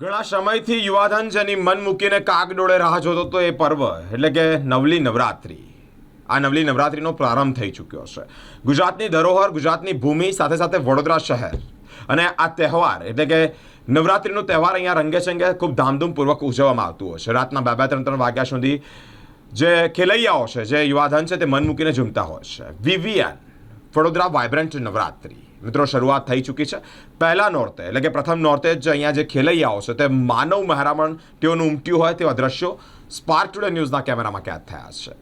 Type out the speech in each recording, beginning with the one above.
ઘણા સમયથી યુવાધન જેની મન મૂકીને કાગડોળે રાહ જોતો હતો એ પર્વ, એટલે કે નવલી નવરાત્રિ. આ નવલી નવરાત્રિનો પ્રારંભ થઈ ચૂક્યો છે. ગુજરાતની ધરોહર, ગુજરાતની ભૂમિ, સાથે સાથે વડોદરા શહેર. અને આ તહેવાર, એટલે કે નવરાત્રિનો તહેવાર અહીંયા રંગે ચંગે ખૂબ ધામધૂમપૂર્વક ઉજવવામાં આવતું હોય છે. રાતના બે બે, ત્રણ ત્રણ વાગ્યા સુધી જે ખેલૈયાઓ છે, જે યુવાધન છે, તે મન મૂકીને ઝૂમતા હોય છે. Vivian, Vadodara vibrant Navratri. મિત્રો, શરૂઆત થઈ ચૂકી છે. પહેલા નોરતે, એટલે કે પ્રથમ નોરતે જ અહીંયા જે ખેલૈયાઓ છે, તે માનવ મહેરામણ તેઓનું ઉમટ્યું હોય તેવા દ્રશ્યો સ્પાર્ક ટુડે ન્યૂઝના કેમેરામાં કેદ થયા છે.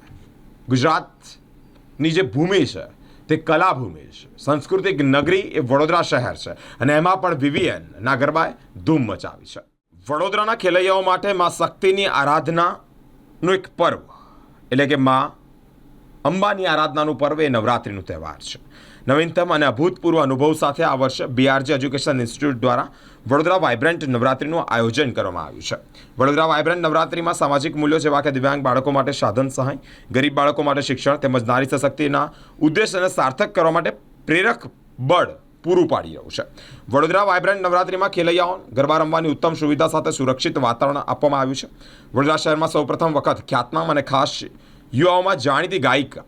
ગુજરાતની જે ભૂમિ છે, તે કલાભૂમિ છે. સાંસ્કૃતિક નગરી એ વડોદરા શહેર છે અને એમાં પણ વિવિયનના ગરબાએ ધૂમ મચાવી છે. વડોદરાના ખેલૈયાઓ માટે માં શક્તિની આરાધનાનું એક પર્વ, એટલે કે માં અંબાની આરાધનાનું પર્વ એ નવરાત્રિનું તહેવાર છે. નવીનતમ અને અભૂતપૂર્વ અનુભવ સાથે આ વર્ષે બીઆરજી એજ્યુકેશન ઇન્સ્ટિટ્યૂટ દ્વારા વડોદરા વાઇબ્રન્ટ નવરાત્રિનું આયોજન કરવામાં આવ્યું છે. વડોદરા વાઇબ્રન્ટ નવરાત્રિમાં સામાજિક મૂલ્યો જેવા કે દિવ્યાંગ બાળકો માટે સાધન સહાય, ગરીબ બાળકો માટે શિક્ષણ તેમજ નારી સશક્તિના ઉદ્દેશ્યને સાર્થક કરવા માટે પ્રેરક બળ પૂરું પાડી રહ્યું છે. વડોદરા વાઇબ્રન્ટ નવરાત્રિમાં ખેલૈયાઓ ગરબા રમવાની ઉત્તમ સુવિધા સાથે સુરક્ષિત વાતાવરણ આપવામાં આવ્યું છે. વડોદરા શહેરમાં સૌપ્રથમ વખત ખ્યાતનામ અને ખાસ યુવાઓમાં જાણીતી ગાયિકા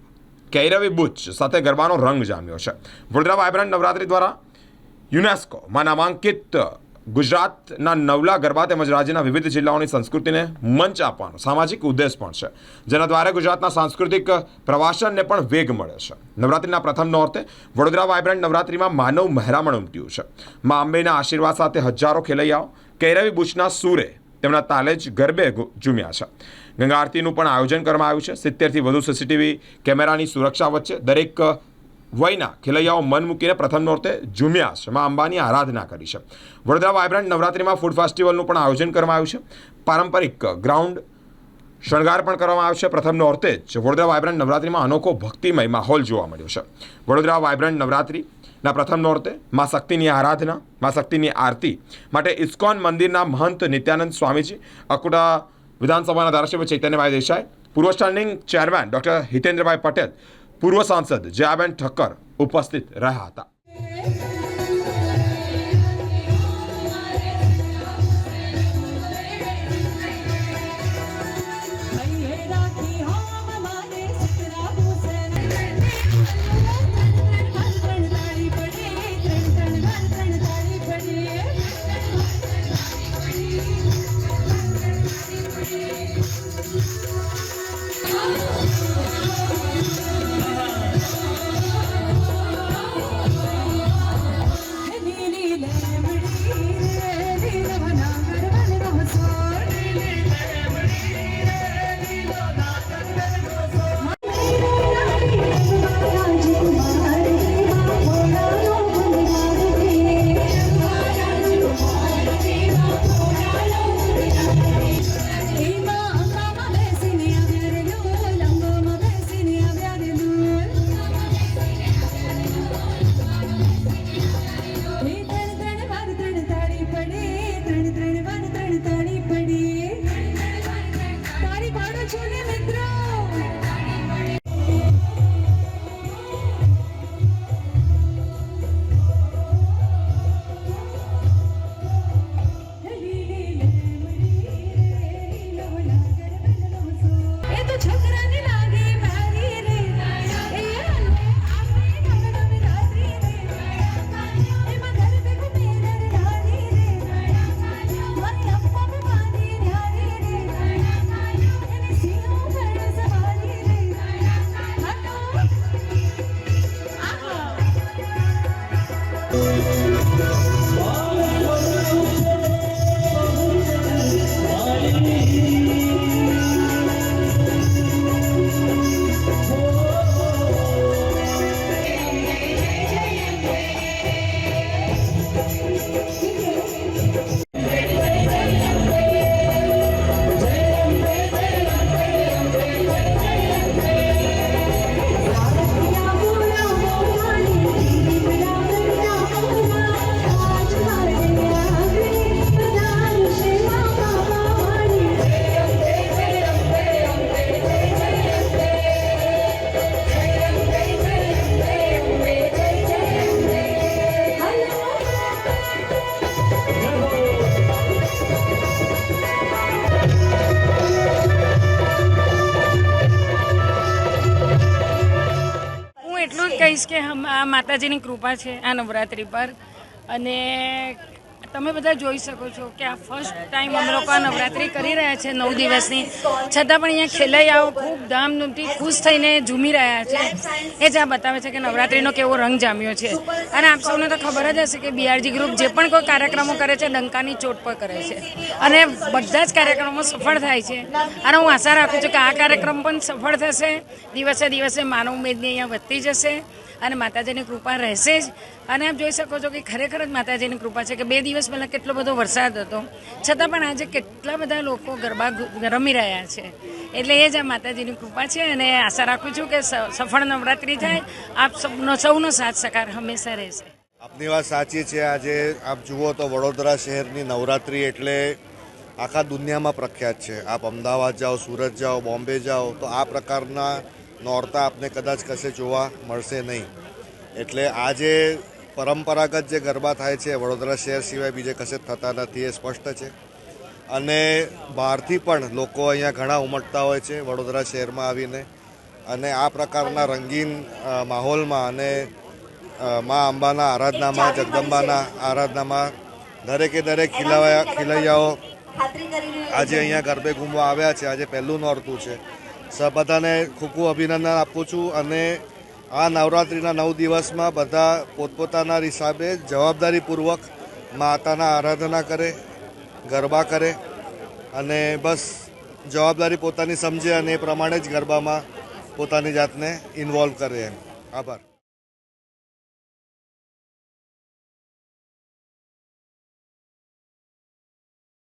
કૈરવી બુચ સાથે ગરબાનો રંગ જામ્યો છે. વડોદરા વાયબ્રન્ટ નવરાત્રિ દ્વારા યુનેસ્કોમાં નામાંકિત ગુજરાતના નવલા ગરબા તેમજ રાજ્યના વિવિધ જિલ્લાઓની સંસ્કૃતિને મંચ આપવાનો સામાજિક ઉદ્દેશ પણ છે, જેના દ્વારા ગુજરાતના સાંસ્કૃતિક પ્રવાસનને પણ વેગ મળે છે. નવરાત્રિના પ્રથમ નોર્તે વડોદરા વાયબ્રન્ટ નવરાત્રિમાં માનવ મહેરામણ ઉમટ્યું છે. મા અંબેના આશીર્વાદ સાથે હજારો ખેલૈયાઓ કૈરવી બુચના સૂરે તેમના તાલે જ ગરબે ઝૂમ્યા છે. ગંગા આરતીનું પણ આયોજન કરવામાં આવ્યું છે. સિત્તેરથી વધુ સીસીટીવી કેમેરાની સુરક્ષા વચ્ચે દરેક વયના ખેલૈયાઓ મન મૂકીને પ્રથમ નોરતે ઝૂમ્યા છે. મા અંબાની આરાધના કરી છે. વડોદરા વાઇબ્રન્ટ નવરાત્રિમાં ફૂડ ફેસ્ટિવલનું પણ આયોજન કરવામાં આવ્યું છે. પારંપરિક ગ્રાઉન્ડ શણગાર પણ કરવામાં આવશે પ્રથમ નોરતે જ વડોદરા વાઇબ્રન્ટ નવરાત્રિમાં અનોખો ભક્તિમય માહોલ જોવા મળ્યો છે. વડોદરા વાયબ્રન્ટ નવરાત્રિના પ્રથમ નોરતે મા શક્તિની આરાધના, મા શક્તિની આરતી માટે ઇસ્કોન મંદિરના મહંત નિત્યાનંદ સ્વામીજી, અકુટા વિધાનસભાના ધારાસભ્ય ચૈતન્યભાઈ દેસાઈ, પૂર્વ standing chairman doctor Hitendrabhai Patel, પૂર્વ સાંસદ જયાબેન ઠક્કર ઉપસ્થિત રહ્યા હતા. કહીશ કે આ માતાજીની કૃપા છે આ નવરાત્રિ પર. અને તમે બધા જોઈ શકો છો કે આ ફર્સ્ટ ટાઈમ અમે લોકો આ નવરાત્રિ કરી રહ્યા છે નવ દિવસની. છતાં પણ અહીંયા ખેલૈયાઓ ખૂબ ધામધૂમથી ખુશ થઈને ઝૂમી રહ્યા છે. એ જ આ બતાવે છે કે નવરાત્રિનો કેવો રંગ જામ્યો છે. અને આપ સૌને તો ખબર જ હશે કે બીઆરજી ગ્રુપ જે પણ કોઈ કાર્યક્રમો કરે છે, ડંકાની ચોટ પર કરે છે. અને બધા જ કાર્યક્રમો સફળ થાય છે. અને હું આશા રાખું છું કે આ કાર્યક્રમ પણ સફળ થશે. દિવસે દિવસે માનવ ઉમેદની અહીંયા વધતી જશે. અને માતાજીની કૃપા રહેશે જ. અને આપ જોઈ શકો છો કે ખરેખર જ માતાજીની કૃપા છે કે બે દિવસ પહેલાં કેટલો બધો વરસાદ હતો. છતાં પણ આજે કેટલા બધા લોકો ગરબા રમી રહ્યા છે. એટલે એ જ આ માતાજીની કૃપા છે અને આશા રાખું છું કે સફળ નવરાત્રિ થાય. આપ સૌનો સૌનો સાથ સહકાર હંમેશા રહેશે. આપની વાત સાચી છે. આજે આપ જુઓ તો વડોદરા શહેરની નવરાત્રિ એટલે આખા દુનિયામાં પ્રખ્યાત છે. આપ અમદાવાદ જાઓ, સુરત જાઓ, બોમ્બે જાઓ, તો આ પ્રકારના નોરતા આપને કદાચ કશે જોવા મળશે નહીં. એટલે આજે પરંપરાગત જે ગરબા થાય છે વડોદરા શહેર સિવાય બીજે કશે થતા નથી એ સ્પષ્ટ છે. અને બહારથી પણ લોકો અહીંયા ઘણા ઉમટતા હોય છે વડોદરા શહેરમાં આવીને. અને આ પ્રકારના રંગીન માહોલમાં અને મા અંબાના આરાધનામાં જગદંબાના આરાધનામાં દરેકે દરેક ખીલાવા ખીલૈયાઓ આજે અહીંયા ગરબે ઘૂમવા આવ્યા છે. આજે પહેલું નોરતું છે. બધાને ખૂબ ખૂબ અભિનંદન આપું છું અને આ નવરાત્રિના નવ દિવસમાં બધા પોતપોતાના હિસાબે જવાબદારીપૂર્વક માતાના આરાધના કરે, ગરબા કરે અને બસ જવાબદારી પોતાની સમજે અને એ પ્રમાણે જ ગરબામાં પોતાની જાતને ઇન્વોલ્વ કરે એમ. આભાર.